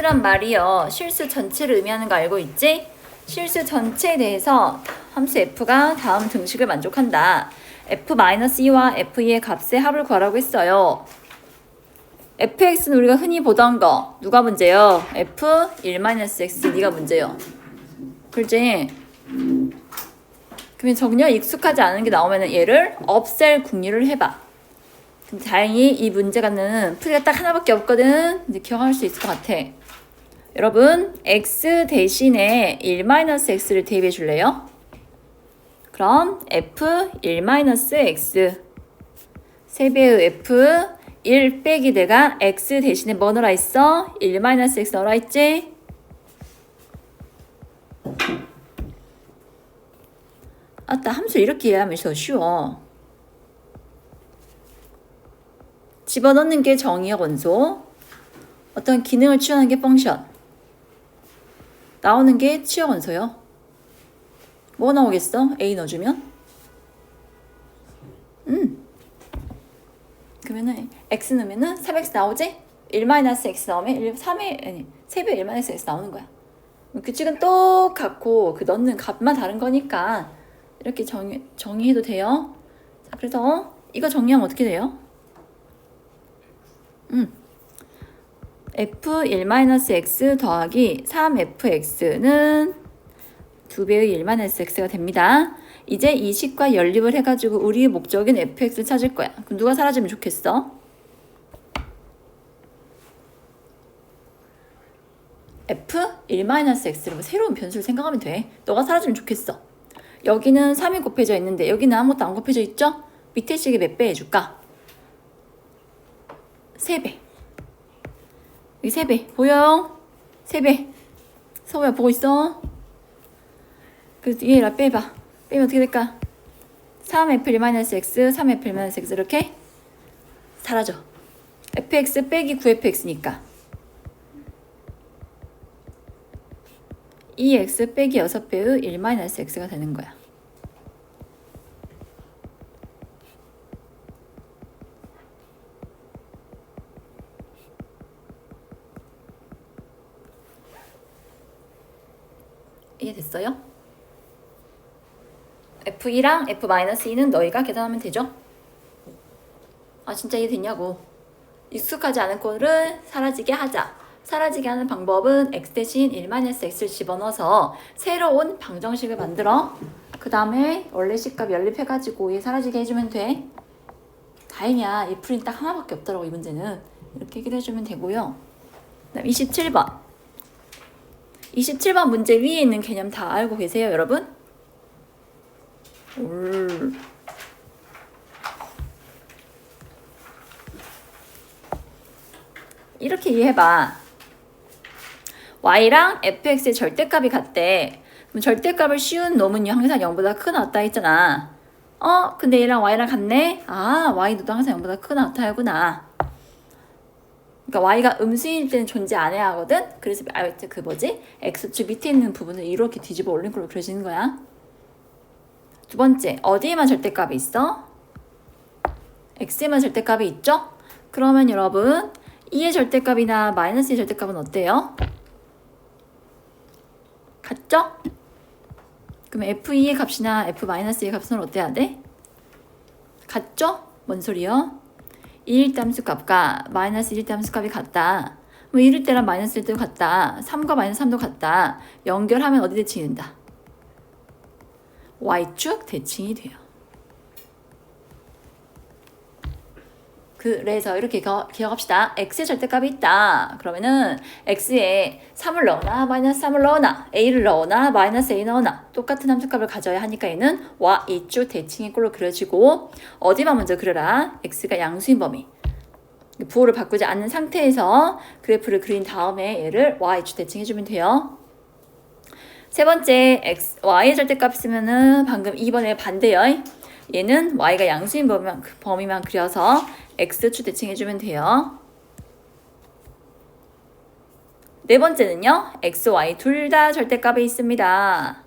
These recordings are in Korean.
함수란 말이요. 실수 전체를 의미하는 거 알고 있지? 실수 전체에 대해서 함수 f가 다음 등식을 만족한다. f-2와 f2의 값의 합을 구하라고 했어요. fx는 우리가 흔히 보던 거 누가 문제요? f1-x 네가 문제요. 그렇지? 그러면 전혀 익숙하지 않은 게 나오면 얘를 없앨 궁리를 해봐. 근데 다행히 이 문제가 는 풀이가 딱 하나밖에 없거든. 이제 기억할 수 있을 것 같아. 여러분, x 대신에 1-x를 대입해 줄래요? 그럼 f1-x 3배의 f 1 빼기 내가 x 대신에 뭐 넣어라 있어? 1-x 넣어라 있지? 아따 함수 이렇게 이해하면 더 쉬워. 집어넣는 게 정의의 원소. 어떤 기능을 취하는 게 펑션. 나오는 게 치어 원소요. 뭐 나오겠어? A 넣어주면? 음. 그러면은 x 넣으면은 3x 나오지? 1-x 넣으면 1, 3의 아니 3배 1-x 나오는 거야. 규칙은 똑같고 그 넣는 값만 다른 거니까 이렇게 정의, 정의해도 돼요. 자, 그래서 이거 정리하면 어떻게 돼요? 음. F1-x 더하기 3fx는 2배의 1-x가 됩니다. 이제 이 식과 연립을 해가지고 우리의 목적인 fx를 찾을 거야. 그럼 누가 사라지면 좋겠어? f1-x로 새로운 변수를 생각하면 돼. 너가 사라지면 좋겠어. 여기는 3이 곱해져 있는데 여기는 아무것도 안 곱해져 있죠? 밑에 식이 몇 배 해줄까? 3배. 여기 3배. 보여요? 3배. 서우야 보고 있어? 그 얘라 빼봐. 빼면 어떻게 될까? 3f1-x, 3f1-x 이렇게 사라져. fx 빼기 9fx니까 2x 빼기 6배의 1-x가 되는 거야. 이해됐어요? F2랑 F-2는 너희가 계산하면 되죠? 아 진짜 이해됐냐고. 익숙하지 않은 거를 사라지게 하자. 사라지게 하는 방법은 x 대신 1-x를 집어넣어서 새로운 방정식을 만들어. 그 다음에 원래 식값 연립해가지고 얘 사라지게 해주면 돼. 다행이야. 이 풀이 딱 하나밖에 없더라고 이 문제는. 이렇게 얘기를 해주면 되고요. 그다음 27번 27번 문제 위에 있는 개념 다 알고 계세요 여러분? 올. 이렇게 이해해봐. y랑 fx의 절대값이 같대. 그럼 절대값을 씌운 놈은요 항상 0보다 크나 같다 했잖아. 어? 근데 얘랑 y랑 같네? 아 y도 항상 0보다 크나 같아 하구나. 그러니까 y가 음수일 때는 존재 안 해야 하거든? 그래서 아, 그 뭐지? x축 밑에 있는 부분을 이렇게 뒤집어 올린 걸로 그려지는 거야. 두 번째, 어디에만 절대값이 있어? x에만 절대값이 있죠? 그러면 여러분, 2의 절대값이나 마이너스의 절대값은 어때요? 같죠? 그럼 f2의 값이나 f-의 값은 어때야 돼? 같죠? 뭔 소리요? 1일 때 함수 값과 마이너스 1일 때 함수 값이 같다. 뭐 1일 때랑 마이너스 1일 때도 같다. 3과 마이너스 3도 같다. 연결하면 어디 대칭이 된다? y축 대칭이 돼요. 그래서 이렇게 기억합시다. x의 절대값이 있다. 그러면은 x에 3을 넣거나 마이너스 3을 넣거나 a를 넣거나 마이너스 a 넣거나 똑같은 함수값을 가져야 하니까 얘는 y축 대칭의 꼴로 그려지고 어디만 먼저 그려라. x가 양수인 범위. 부호를 바꾸지 않는 상태에서 그래프를 그린 다음에 얘를 y축 대칭해주면 돼요. 세 번째 x, y의 절대값 쓰면은 방금 2번에 반대요. 얘는 y가 양수인 범위만, 범위만 그려서 x축 대칭해주면 돼요. 네 번째는요. x, y 둘 다 절대값에 있습니다.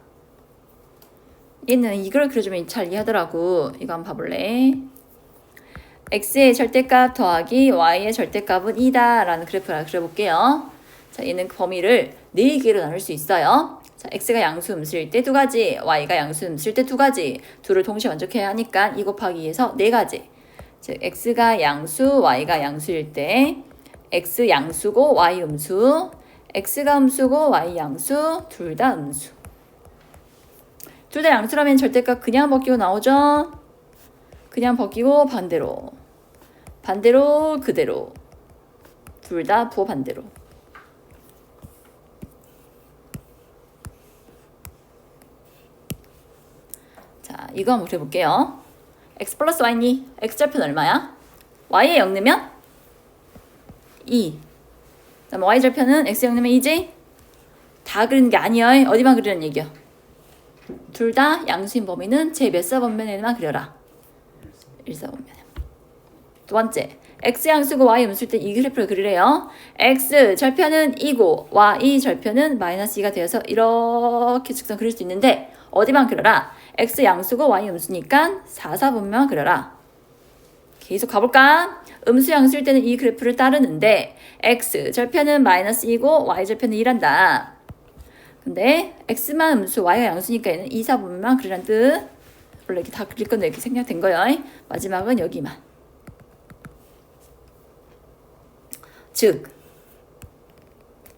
얘는 이걸 그려주면 잘 이해하더라고. 이거 한번 봐볼래? x의 절대값 더하기 y의 절대값은 2다 라는 그래프를 그려볼게요. 자, 얘는 그 범위를 네 개로 나눌 수 있어요. 자, x가 양수 음수일 때 두 가지, y가 양수 음수일 때 두 가지. 둘을 동시에 만족해야 하니까 2 곱하기 2에서 네 가지. 즉 x가 양수, y가 양수일 때 x 양수고 y 음수, x가 음수고 y 양수, 둘 다 음수. 둘 다 양수라면 절대값 그냥 벗기고 나오죠? 그냥 벗기고 반대로. 반대로 그대로. 둘 다 부호 반대로. 자, 이거 한번 그려볼게요. x 플러스 y니 x 절편 얼마야? y에 0 넣으면 2. 그다음 y 절편은 x 0 넣으면 2지? 다 그리는 게 아니야. 어디만 그리는 얘기야. 둘 다 양수인 범위는 제 몇 사분면에만 그려라. 1사분면에. 두 번째, x 양수고 y 음수일 때 이 그래프를 그리래요. x 절편은 2고 y 절편은 마이너스 2가 되어서 이렇게 직선 그릴 수 있는데 어디만 그려라? X 양수고 y 음수니까 4, 4분면 그려라. 계속 가볼까? 음수 양수일 때는 이 그래프를 따르는데 x 절편은 마이너스 2고 y 절편은 1한다. 근데 x만 음수 y가 양수니까 얘는 2, 4분면 그리란 뜻. 원래 이렇게 다 그릴 건데 이렇게 생략된 거예요. 마지막은 여기만. 즉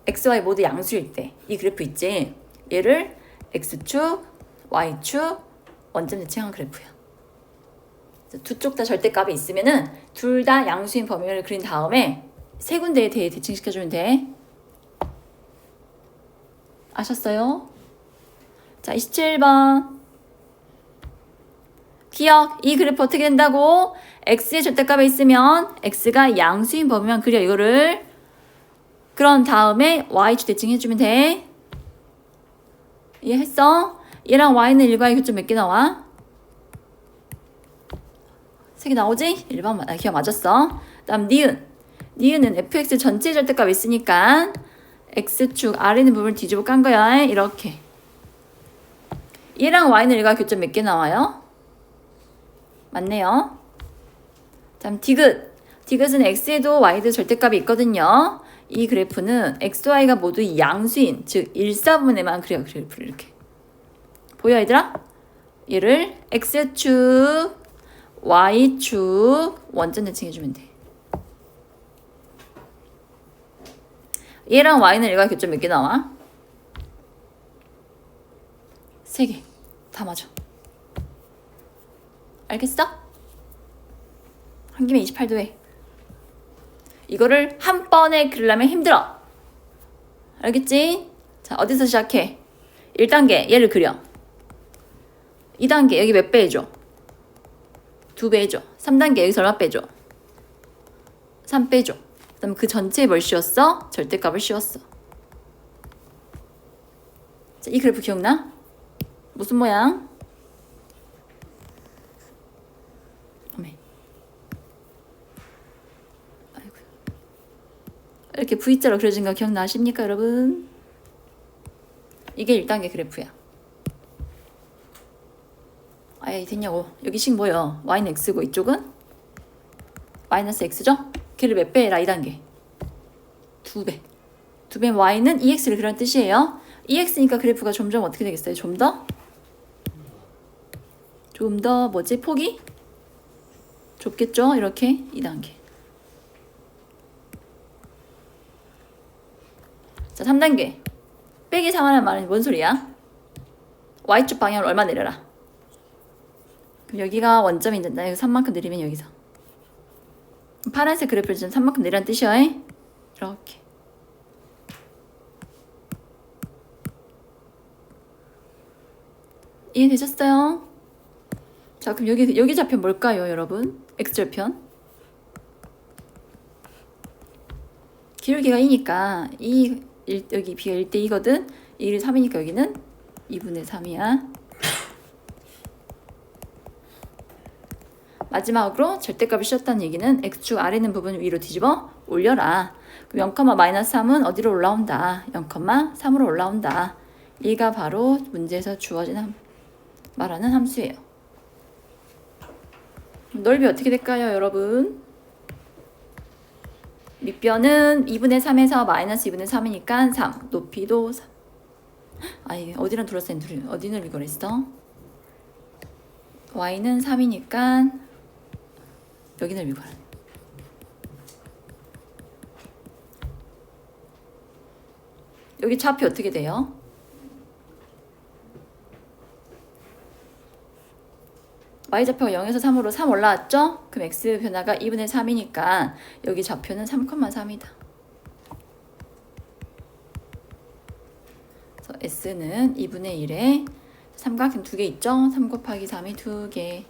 x, y 모두 양수일 때 이 그래프 있지? 얘를 x축, y축, 원점 대칭한 그래프야. 두쪽 다 절대값이 있으면은 둘 다 양수인 범위를 그린 다음에 세 군데에 대해 대칭시켜주면 돼. 아셨어요? 자, 27번. 기억, 이 그래프 어떻게 된다고? x의 절대값에 있으면 x가 양수인 범위만 그려 이거를 그런 다음에 y축 대칭해주면 돼. 이해했어? 얘랑 y는 1과 2 교점 몇 개 나와? 세 개 나오지? 1번 아, 기억 맞았어. 다음 니은. 니은은 fx 전체 절대값 있으니까 x축 아래 있는 부분을 뒤집어 깐 거야. 이렇게. 얘랑 y는 1과 교점 몇 개 나와요? 맞네요. 다음 디귿. 디귿은 x에도 y도 절대값이 있거든요. 이 그래프는 x, y가 모두 양수인, 즉 1사분에만 그려 그래프를 이렇게. 보여 얘들아? 얘를 x축, y축 원점 대칭해주면 돼. 얘랑 y는 1과 교점 몇 개 나와? 3개. 다 맞아. 알겠어? 한 김에 28도 해. 이거를 한 번에 그리려면 힘들어. 알겠지? 자, 어디서 시작해? 1단계, 얘를 그려. 2단계, 여기 몇배 해줘? 2배 해줘. 3단계, 여기서 얼마 빼줘? 3 빼줘. 그 다음 그 전체에 뭘 씌웠어? 절대값을 씌웠어. 자, 이 그래프 기억나? 무슨 모양? 이렇게 V자로 그려진 거 기억나십니까, 여러분? 이게 1단계 그래프야. 아예 됐냐고. 여기 식 뭐예요? y는 x고 이쪽은 마이너스 x죠? 걔를 몇 배라 2단계? 두 배. 두 배면 y는 2x를 그런 뜻이에요. 2x니까 그래프가 점점 어떻게 되겠어요? 좀 더? 좀 더 뭐지? 폭이? 좁겠죠? 이렇게 2단계. 자, 3단계. 빼기 상하는 말은 뭔 소리야? y축 방향으로 얼마 내려라? 여기가 원점이 된다. 여기 3만큼 내리면 여기서. 파란색 그래프를 좀 3만큼 내리라는 뜻이야. 이렇게. 이해되셨어요? 자, 그럼 여기 여기 좌편 뭘까요, 여러분? x절편. 기울기가 2니까 이 일- 여기 b가 1대 2거든. 1이 3이니까 여기는 2분의 3이야. 마지막으로 절대값을 씌웠다는 얘기는 x축 아래 있는 부분 위로 뒤집어 올려라. 그럼 0,-3은 어디로 올라온다? 0,3으로 올라온다. 이가 바로 문제에서 주어진 함, 말하는 함수예요. 넓이 어떻게 될까요, 여러분? 밑변은 2분의 3에서 마이너스 2분의 3이니까 3. 높이도 3. 아니, 어디랑 둘러싸인 둘이, 어디를 이걸 했어? y는 3이니까 여기는 이걸. 여기 좌표 어떻게 돼요? y좌표가 0에서 3으로 3 올라왔죠? 그럼 x 변화가 2분의 3이니까 여기 좌표는 3,3이다. 그래서 s는 2분의 1에 삼각형 두 개 있죠? 3 곱하기 3이 두 개.